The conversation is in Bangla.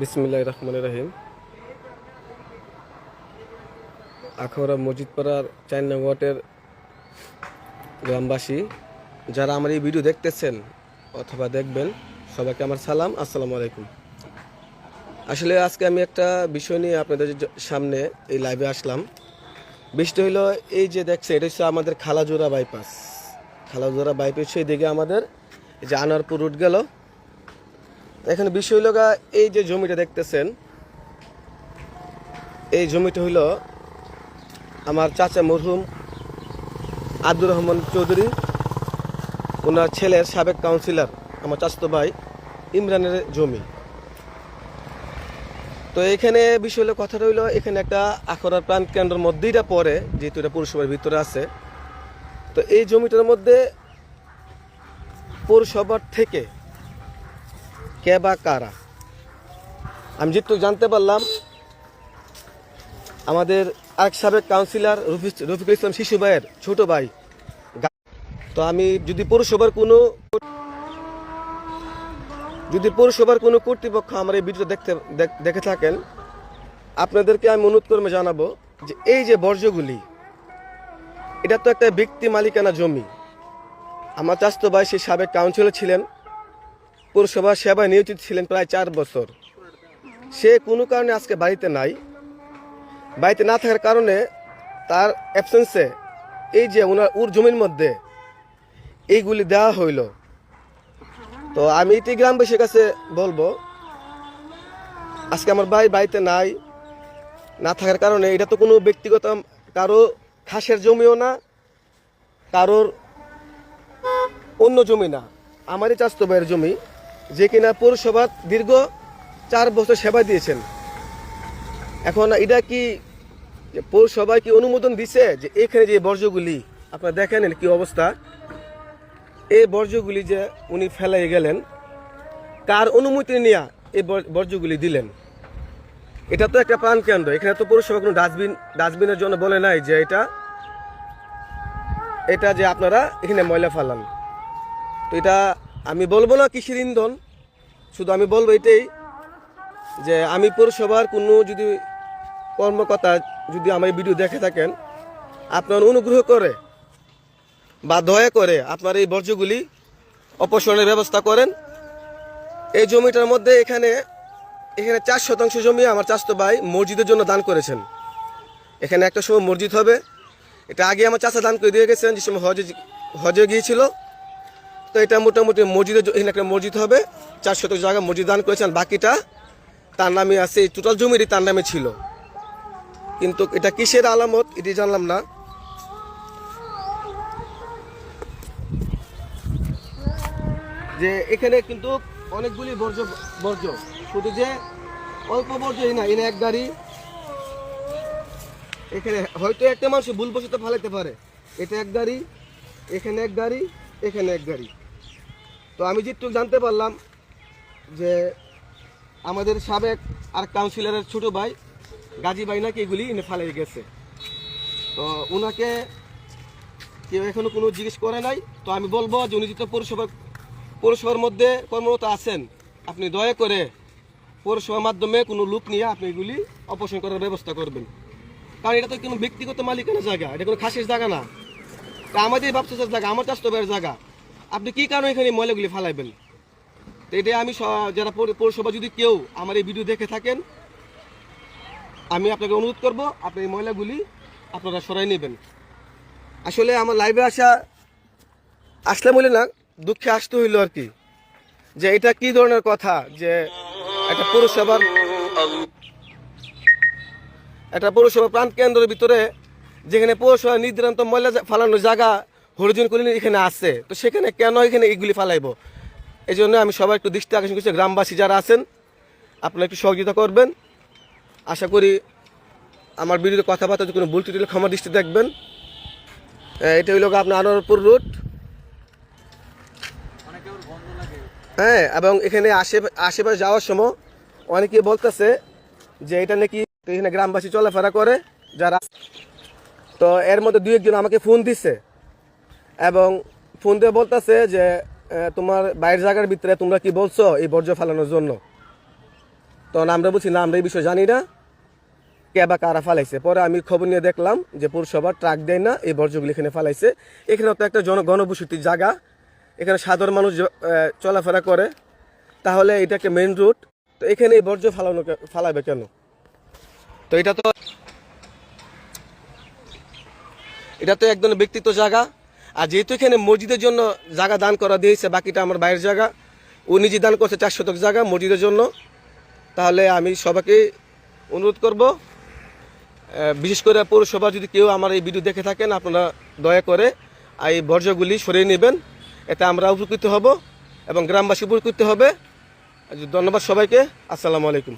বিসমিল্লাহ রহমান রহিম। আখাউড়া মসজিদপাড়ার চার নং ওয়ার্ডের গ্রামবাসী, যারা আমার এই ভিডিও দেখতেছেন অথবা দেখবেন, সবাইকে আমার সালাম, আসসালামু আলাইকুম। আসলে আজকে আমি একটা বিষয় নিয়ে আপনাদের সামনে এই লাইভে আসলাম। বিষয়টা হলো এই যে দেখছে, এটা হচ্ছে আমাদের খালাজোড়া বাইপাস খালাজোড়া বাইপাস সেই দিকে আমাদের যে আনারপুর রুট গেল। এখানে বিষয় গা, এই যে জমিটা দেখতেছেন এই জমিটা হইল আমার চাচা মরহুম আব্দুর রহমান চৌধুরী ওনার ছেলের সাবেক কাউন্সিলর আমার চাচাতো ভাই ইমরানের জমি। তো এখানে বিষয় হলো কথাটা হইল এখানে একটা আখড়ার প্রাণ কেন্দ্রের মধ্যেই এটা পড়ে যেহেতু এটা পৌরসভার ভিতরে আছে। তো এই জমিটার মধ্যে পৌরসভার থেকে কে বা কারা? আমি যেটুকু জানতে পারলাম, আমাদের এক সাবেক কাউন্সিলর রফিক রফিকুল ইসলাম শিশু ভাইয়ের ছোট ভাই তো আমি যদি পৌরসভার কোনো যদি পৌরসভার কোনো কর্তৃপক্ষ আমার এই ভিডিও দেখতে দেখে থাকেন, আপনাদেরকে আমি অনুরোধ করে জানাব যে এই যে বর্জ্যগুলি, এটা তো একটা ব্যক্তি মালিকানা জমি। আমার চাস্তো ভাই সেই সাবেক কাউন্সিলর ছিলেন। পৌরসভা সেবায় নিয়োজিত ছিলেন প্রায় চার বছর। সে কোনো কারণে আজকে বাড়িতে নাই। বাড়িতে না থাকার কারণে তার অ্যাবসেন্সে এই যে ওনার উর জমির মধ্যে এইগুলি দেওয়া হইল। তো আমি এটি গ্রামবাসীর কাছে বলব, আজকে আমার ভাই বাড়িতে নাই, না থাকার কারণে এটা তো কোনো ব্যক্তিগত, কারও খাসের জমিও না, কারোর অন্য জমি না। আমারই চাস্তো ভাইয়ের জমি। যে কিনা পৌরসভার দীর্ঘ চার বছর সেবা দিয়েছেন। এখন এটা কি পৌরসভায় কি অনুমোদন দিছে যে এখানে যে বর্জ্যগুলি আপনারা দেখেন কি অবস্থা? এই বর্জ্যগুলি যে উনি ফেলাই গেলেন, কার অনুমতি নিয়ে এই বর্জ্যগুলি দিলেন? এটা তো একটা প্রাণ কেন্দ্র। এখানে তো পৌরসভা কোনো ডাস্টবিন, ডাস্টবিনের জন্য বলে নাই যে এটা এটা যে আপনারা এখানে ময়লা ফালান। তো এটা আমি বলব না কৃষির ইন্ধন শুধু আমি বলব এটাই যে আমি পৌরসভার কোনো যদি কর্মকর্তা যদি আমার ভিডিও দেখে থাকেন, আপনার অনুগ্রহ করে বা দয়া করে আপনার এই বর্জ্যগুলি অপসারণের ব্যবস্থা করেন। এই জমিটার মধ্যে এখানে এখানে চার শতাংশ জমি আমার চাস্তো ভাই মসজিদের জন্য দান করেছেন। এখানে একটা সময় মসজিদ হবে। এটা আগে আমার চাষা দান করে দিয়ে গেছেন, যে সময় হজে হজে গিয়েছিল। তো এটা মোটামুটি মসজিদের জ- এখানে একটা মসজিদ হবে। চার শতক জায়গা মসজিদ দান করেছেন। বাকিটা তার নামে আছে টোটাল জমিটি তার নামে ছিল। কিন্তু এটা কিসের আলামত, এটি জানলাম না। যে এখানে কিন্তু অনেকগুলি বর্জ্য বর্জ্য। শুধু যে অল্প বর্জ্য না এনে এক গাড়ি। এখানে হয়তো একটা মানুষ ভুল ভুলবশত ফালাইতে পারে। এটা এক গাড়ি, এখানে এক গাড়ি, এখানে এক গাড়ি। তো আমি যেটুকু জানতে পারলাম যে আমাদের সাবেক আর কাউন্সিলরের ছোট ভাই, গাজী ভাই নাকি এগুলি এনে ফালাই গেছে। তো ওনাকে কেউ এখনও কোনো জিজ্ঞেস করে নাই। তো আমি বলব যে উনি যেহেতু পৌরসভা পৌরসভার মধ্যে কর্মরত আছেন, আপনি দয়া করে পৌরসভার মাধ্যমে কোনো লোক নিয়ে আপনি এগুলি অপসারণ করার ব্যবস্থা করবেন। কারণ এটা তো কোনো ব্যক্তিগত মালিকানা জায়গা, এটা কোনো খাসের জায়গা না। তা আমাদের ব্যবসার জায়গা, আমার চাষ জায়গা। আপনি কি কারণে এখানে ময়লাগুলি ফালাইবেন? তো এটাই আমি যারা পৌর- পৌরসভা যদি কেউ আমার এই ভিডিও দেখে থাকেন, আমি আপনাকে অনুরোধ করব, আপনি এই ময়লাগুলি আপনারা সরাই নেবেন। আসলে আমার লাইভে আসা আসলে বলে না, দুঃখে আসতে হইল আর কি। যে এটা কি ধরনের কথা? যে একটা পৌরসভার একটা পৌরসভা প্রাণ কেন্দ্রের ভিতরে যেখানে পৌরসভা নির্ধারিত ময়লা ফালানোর জায়গা হরিজন কলিন এখানে আছে। তো সেখানে কেন এখানে এইগুলি ফালাইবো? এই জন্য আমি সবাই একটু দৃষ্টি আকর্ষণ করছি। গ্রামবাসী যারা আছেন, আপনারা একটু সহযোগিতা করবেন। আশা করি আমার বিরুদ্ধে কথাবার্তা, কোনো ভুল ত্রুটি ক্ষমা দৃষ্টি দেখবেন। এটা হইল আপনার আনোয়ারপুর রুট হ্যাঁ এবং এখানে আশে আশেপাশে যাওয়ার সময় অনেকে বলতেছে যে এটা নাকি এখানে গ্রামবাসী চলাফেরা করে, যারা তো এর মধ্যে দু একজন আমাকে ফোন দিছে। এবং ফোন দিয়ে বলতেছে যে তোমার বাইরের জায়গার ভিতরে তোমরা কি বলছো এই বর্জ্য ফেলানোর জন্য? তখন আমরা বলছি না, আমরা এই বিষয়ে জানি না কে বা কারা ফালাইছে। পরে আমি খবর নিয়ে দেখলাম যে পৌরসভা ট্রাক দেয় না, এই বর্জ্যগুলি এখানে ফালাইছে। এখানে তো একটা জন গণবসতির জায়গা। এখানে সাধারণ মানুষ চলাফেরা করে, তাহলে এটা একটা মেন রুট তো এখানে এই বর্জ্য ফালানো ফালাবে কেন? তো এটা তো এটা তো একদম ব্যক্তিত্ব জায়গা। আর যেহেতু এখানে মসজিদের জন্য জায়গা দান করা দিয়েছে, বাকিটা আমার বাইরের জায়গা। ও নিজে দান করছে চার শতক জায়গা মসজিদের জন্য। তাহলে আমি সবাইকে অনুরোধ করব বিশেষ করে পৌরসভা যদি কেউ আমার এই ভিডিও দেখে থাকেন, আপনারা দয়া করে এই বর্জ্যগুলি সরিয়ে নেবেন। এতে আমরা উপকৃত হব এবং গ্রামবাসী উপকৃত হবে। ধন্যবাদ সবাইকে। আসসালামু আলাইকুম।